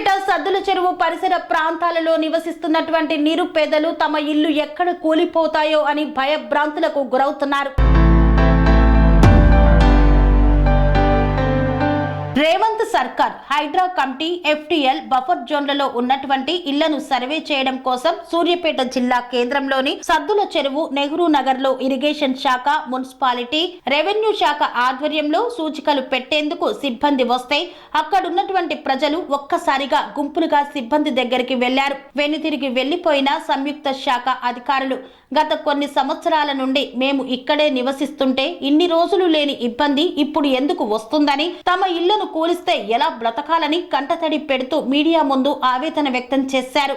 సూర్యాపేట సద్దుల చెరువు పరిసర ప్రాంతాలలో నివసిస్తున్నటువంటి నిరుపేదలు తమ ఇల్లు ఎక్కడ కూలిపోతాయో అని భయభ్రాంతులకు గురవుతున్నారు. రేవంత్ సర్కార్ హైడ్రా కమిటీ ఎఫ్టిఎల్ బఫర్ జోన్లలో ఉన్నటువంటి ఇళ్ళను సర్వే చేయడం కోసం సూర్యాపేట జిల్లా కేంద్రంలోని సద్దుల చెరువు నెహ్రూ నగర్లో ఇరిగేషన్ శాఖ మున్సిపాలిటీ రెవెన్యూ శాఖ ఆధ్వర్యంలో సూచికలు పెట్టేందుకు సిబ్బంది వస్తే అక్కడున్నటువంటి ప్రజలు ఒక్కసారిగా గుంపులుగా సిబ్బంది దగ్గరికి వెళ్ళారు. వెనుతిరిగి వెళ్ళిపోయిన సంయుక్త శాఖ అధికారులు గత కొన్ని సంవత్సరాల నుండి మేము ఇక్కడే నివసిస్తుంటే ఇన్ని రోజులు లేని ఇబ్బంది ఇప్పుడు ఎందుకు వస్తుందని తమ ఇళ్ళను కూలిస్తే ఎలా బ్రతకాలని కంటతడి పెడుతూ మీడియా ముందు ఆవేదన వ్యక్తం చేశారు.